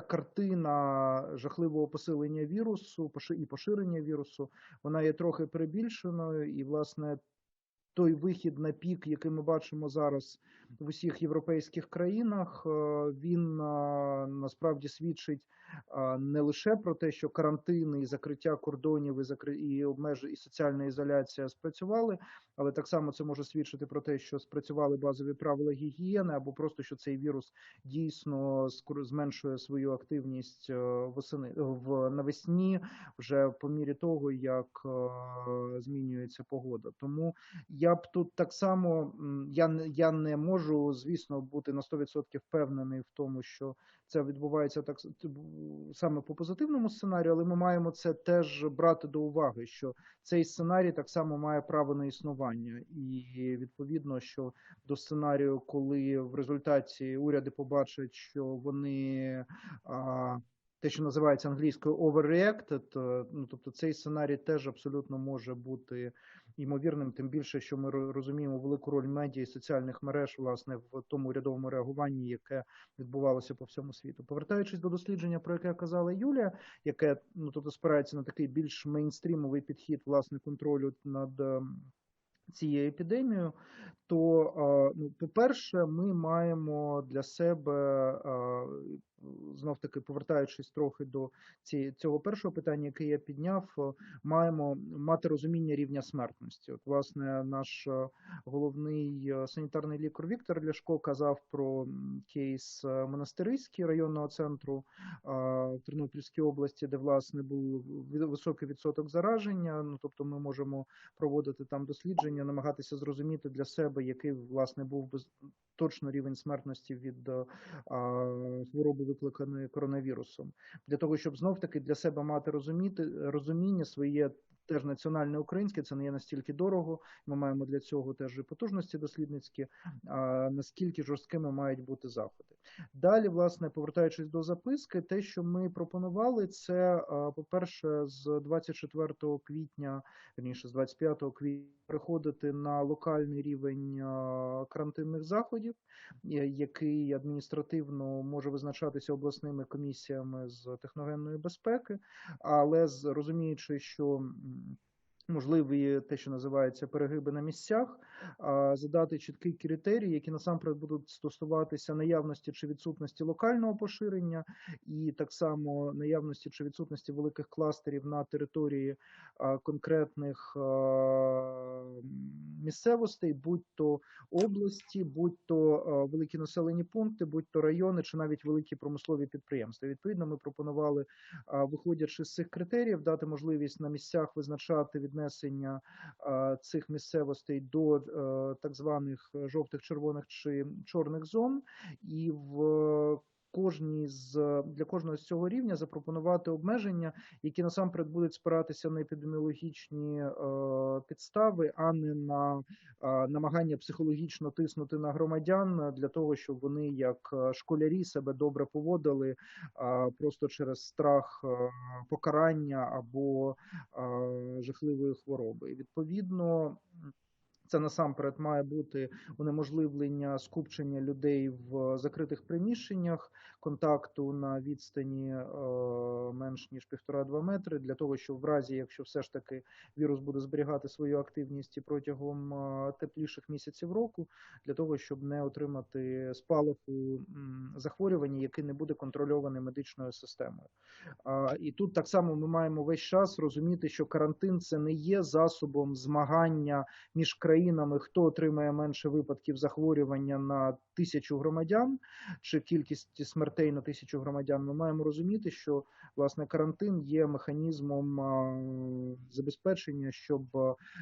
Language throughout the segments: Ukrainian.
картина жахливого посилення вірусу і поширення вірусу, вона є трохи перебільшеною, і власне той вихід на пік, який ми бачимо зараз в усіх європейських країнах, е, він е, насправді свідчить е, не лише про те, що карантини і закриття кордонів і закри... і обмеж... і соціальна ізоляція спрацювали, але так само це може свідчити про те, що спрацювали базові правила гігієни, або просто що цей вірус дійсно зменшує свою активність восени в навесні, вже по мірі того, як змінюється погода. Тому я б тут так само я я не можу, звісно, бути на 100% впевнений в тому, що це відбувається так саме по позитивному сценарію, але ми маємо це теж брати до уваги, що цей сценарій так само має право на існування, і відповідно, що до сценарію, коли в результаті уряди побачать, що вони. А, те, що називається англійською overreacted, ну тобто цей сценарій теж абсолютно може бути ймовірним, тим більше, що ми розуміємо велику роль медіа і соціальних мереж власне в тому урядовому реагуванні, яке відбувалося по всьому світу. Повертаючись до дослідження, про яке казала Юлія, яке ну тобто спирається на такий більш мейнстрімовий підхід власне контролю над цією епідемією, то ну, по-перше, ми маємо для себе знов таки повертаючись трохи до цього першого питання, яке я підняв, маємо мати розуміння рівня смертності. От, власне, наш головний санітарний лікар Віктор Ляшко казав про кейс монастириський районного центру в Тернопільській області, де власне був високий відсоток зараження. Ну тобто, ми можемо проводити там дослідження, намагатися зрозуміти для себе, який власне був би точно рівень смертності від хвороби викликаної коронавірусом, для того, щоб знов таки для себе мати розуміти розуміння своє. Теж національне українське, це не є настільки дорого. Ми маємо для цього теж і потужності дослідницькі, а наскільки жорсткими мають бути заходи. Далі, власне, повертаючись до записки, те, що ми пропонували, це по-перше, з 24 квітня, верніше з 25 квітня, приходити на локальний рівень карантинних заходів, який адміністративно може визначатися обласними комісіями з техногенної безпеки, але розуміючи, що um, можливі те, що називається перегиби на місцях, задати чіткий критерій, які насамперед будуть стосуватися наявності чи відсутності локального поширення, і так само наявності чи відсутності великих кластерів на території конкретних місцевостей, будь-то області, будь-то великі населені пункти, будь-то райони, чи навіть великі промислові підприємства. Відповідно, ми пропонували, виходячи з цих критеріїв, дати можливість на місцях визначати від віднесення цих місцевостей до е, так званих жовтих, червоних чи чорних зон, і в кожній з для кожного з цього рівня запропонувати обмеження, які насамперед будуть спиратися на епідеміологічні е, підстави, а не на е, намагання психологічно тиснути на громадян для того, щоб вони, як школярі, себе добре поводили е, просто через страх е, покарання або е, жахливої хвороби. І відповідно. Це насамперед має бути унеможливлення скупчення людей в закритих приміщеннях, контакту на відстані е, менш ніж півтора-два метри, для того, щоб в разі, якщо все ж таки вірус буде зберігати свою активність протягом е, тепліших місяців року, для того, щоб не отримати спалаху захворювання, яке не буде контрольоване медичною системою. І тут так само ми маємо весь час розуміти, що карантин це не є засобом змагання між країнами країнами, хто отримає менше випадків захворювання на тисячу громадян чи кількість смертей на тисячу громадян, ми маємо розуміти, що власне карантин є механізмом забезпечення, щоб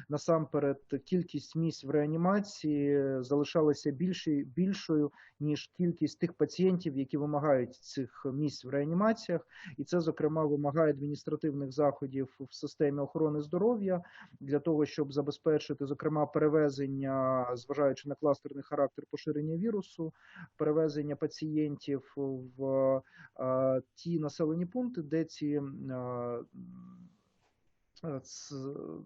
насамперед кількість місць в реанімації залишалася більші, більшою ніж кількість тих пацієнтів, які вимагають цих місць в реанімаціях, і це зокрема вимагає адміністративних заходів в системі охорони здоров'я для того, щоб забезпечити зокрема перевезення перевезення, зважаючи на кластерний характер поширення вірусу, перевезення пацієнтів в ті населені пункти, де ці е,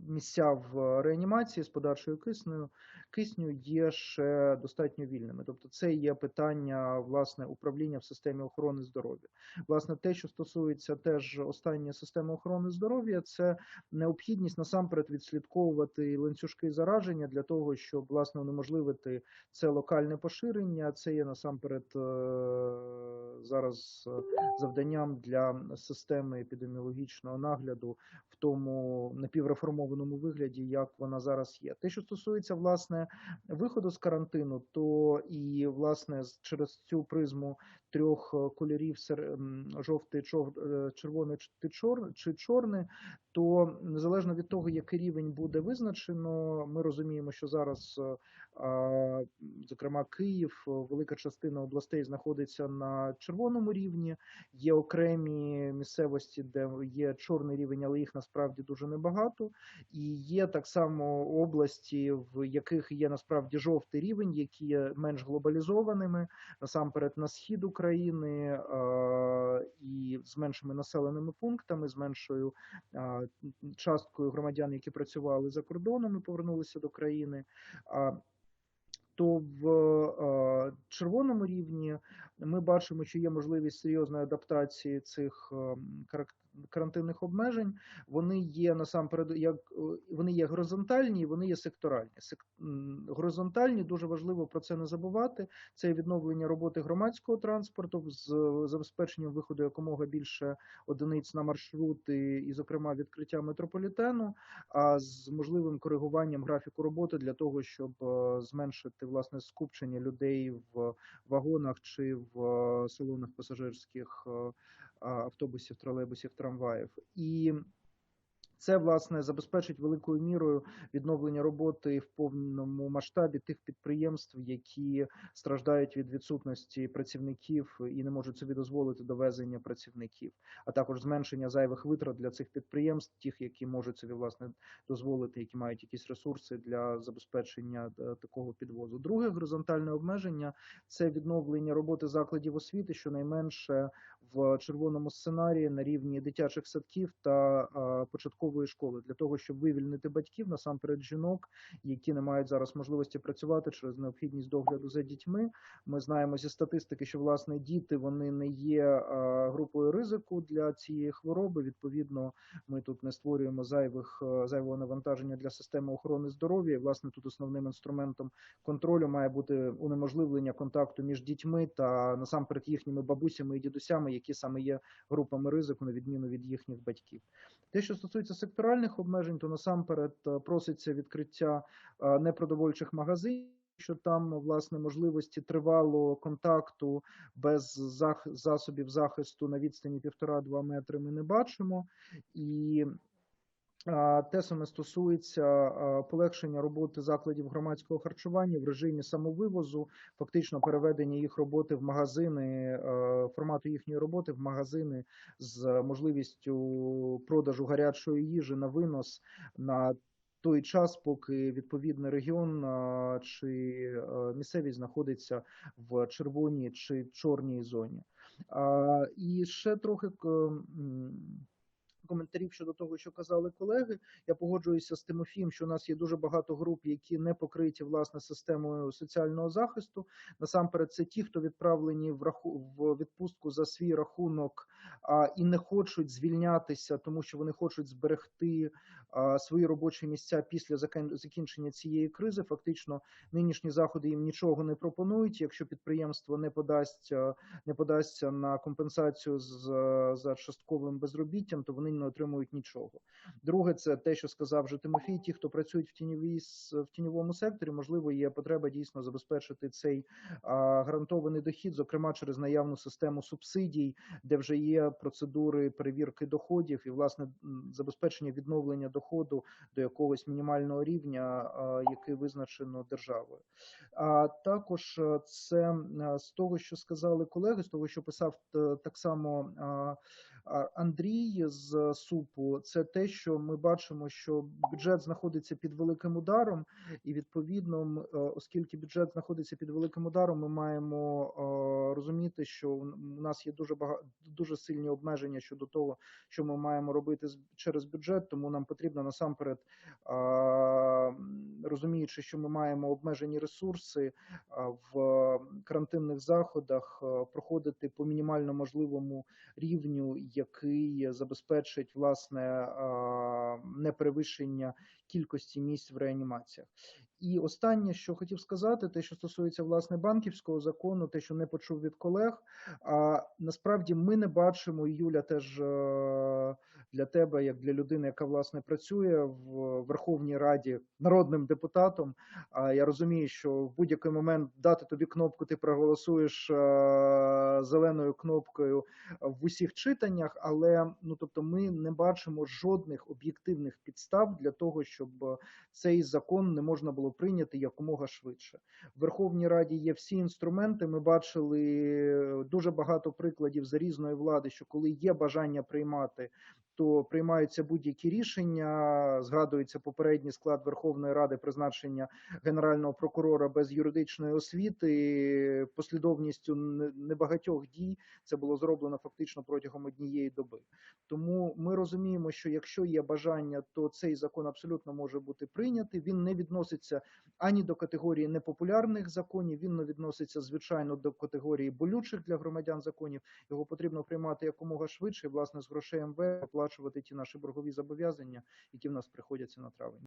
місця в реанімації з подачою кисню, кисню є ще достатньо вільними. Тобто, це є питання власне управління в системі охорони здоров'я. Власне, те, що стосується теж останньої системи охорони здоров'я, це необхідність насамперед відслідковувати ланцюжки зараження для того, щоб власне унеможливити це локальне поширення. Це є насамперед е, зараз завданням для системи епідеміологічного нагляду в тому напівреформованому вигляді, як вона зараз є. Те, що стосується власне виходу з карантину, то і власне через цю призму трьох е, кольорів жовтий, е, червоний чи чорний, то незалежно від того, який рівень буде визначено, ми розуміємо, що зараз, е, зокрема, Київ, велика частина областей знаходиться на червоному рівні. Є окремі місцевості, де є чорний рівень, але їх насправді дуже небагато. І є так само області, в яких є насправді жовтий рівень, які є менш глобалізованими, насамперед на схід України і з меншими населеними пунктами, з меншою часткою громадян, які працювали за кордоном і повернулися до країни. То в червоному рівні ми бачимо, що є можливість серйозної адаптації цих е, карантинних обмежень. Вони є насамперед як е, вони є горизонтальні, вони є секторальні. Сек, горизонтальні дуже важливо про це не забувати. Це відновлення роботи громадського транспорту з забезпеченням виходу якомога більше одиниць на маршрути, і, зокрема, відкриття метрополітену, а з можливим коригуванням графіку роботи для того, щоб е, зменшити власне скупчення людей в вагонах чи в е, салонах пасажирських е, автобусів, тролейбусів, трамваїв. І це власне забезпечить великою мірою відновлення роботи в повному масштабі тих підприємств, які страждають від відсутності працівників і не можуть собі дозволити довезення працівників, а також зменшення зайвих витрат для цих підприємств, тих, які можуть собі власне дозволити, які мають якісь ресурси для забезпечення е, такого підвозу. Друге горизонтальне обмеження це відновлення роботи закладів освіти, щонайменше в червоному сценарії на рівні дитячих садків та початкової школи для того, щоб вивільнити батьків насамперед жінок, які не мають зараз можливості працювати через необхідність догляду за дітьми. Ми знаємо зі статистики, що власне діти вони не є групою ризику для цієї хвороби. Відповідно, ми тут не створюємо зайвих е, зайвого навантаження для системи охорони здоров'я. Власне, тут основним інструментом контролю має бути унеможливлення контакту між дітьми та насамперед їхніми бабусями і дідусями, які саме є групами ризику, на відміну від їхніх батьків. Те, що стосується секторальних обмежень, то насамперед е, проситься відкриття е, непродовольчих магазинів. Що там власне можливості тривалого контакту без засобів захисту на відстані півтора-два метри ми не бачимо, і те саме стосується полегшення роботи закладів громадського харчування в режимі самовивозу, фактично переведення їх роботи в магазини, формату їхньої роботи в магазини з можливістю продажу гарячої їжі на винос на той час, поки відповідний регіон чи місцевість знаходиться в червоній чи чорній зоні. І ще трохи коментарів щодо того, що казали колеги. Я погоджуюся з Тимофієм, що у нас є дуже багато груп, які не покриті власне системою соціального захисту. Насамперед, це ті, хто відправлені в раху в відпустку за свій рахунок а, і не хочуть звільнятися, тому що вони хочуть зберегти а, свої робочі місця після закін- закінчення цієї кризи. Фактично, нинішні заходи їм нічого не пропонують. Якщо підприємство не подасть не подасться на компенсацію з за частковим безробіттям, то вони не отримують нічого. Друге, це те, що сказав вже Тимофій. Ті, хто працюють в тіньовій в тіньовому секторі, можливо, є потреба дійсно забезпечити цей а, гарантований дохід, зокрема через наявну систему субсидій, де вже є процедури перевірки доходів і власне забезпечення відновлення доходу до якогось мінімального рівня, а, який визначено державою. А також е, це е, з того, що сказали колеги, з того, що писав е, так само Андрій з СУПу, це те, що ми бачимо, що бюджет знаходиться під великим ударом, і відповідно, е, оскільки бюджет знаходиться під великим ударом, ми маємо е, розуміти, що у нас є дуже багато дуже сильні обмеження щодо того, що ми маємо робити через бюджет. Тому нам потрібно насамперед, е, розуміючи, що ми маємо обмежені ресурси в карантинних заходах, е, проходити по мінімально можливому рівню, який забезпечить власне неперевищення кількості місць в реанімаціях. І останнє, що хотів сказати, те, що стосується власне банківського закону, те, що не почув від колег. А насправді ми не бачимо, і Юля теж е, для тебе, як для людини, яка власне працює в Верховній Раді народним депутатом. А я розумію, що в будь-який момент дати тобі кнопку, ти проголосуєш е, зеленою кнопкою в усіх читаннях, але ну тобто, ми не бачимо жодних об'єктивних підстав для того, щоб цей закон не можна було прийняти якомога швидше. В Верховній Раді є всі інструменти. Ми бачили дуже багато прикладів за різної влади, що коли є бажання приймати, то приймаються будь-які рішення. Згадується попередній склад Верховної Ради призначення генерального прокурора без юридичної освіти, послідовністю небагатьох дій це було зроблено фактично протягом однієї доби. Тому ми розуміємо, що якщо є бажання, то цей закон абсолютно може бути прийнятий. Він не відноситься ані до категорії непопулярних законів, він не відноситься звичайно до категорії болючих для громадян законів. Його потрібно приймати якомога швидше, власне, з грошей МВФ оплачувати ті наші боргові зобов'язання, які в нас приходяться на травень.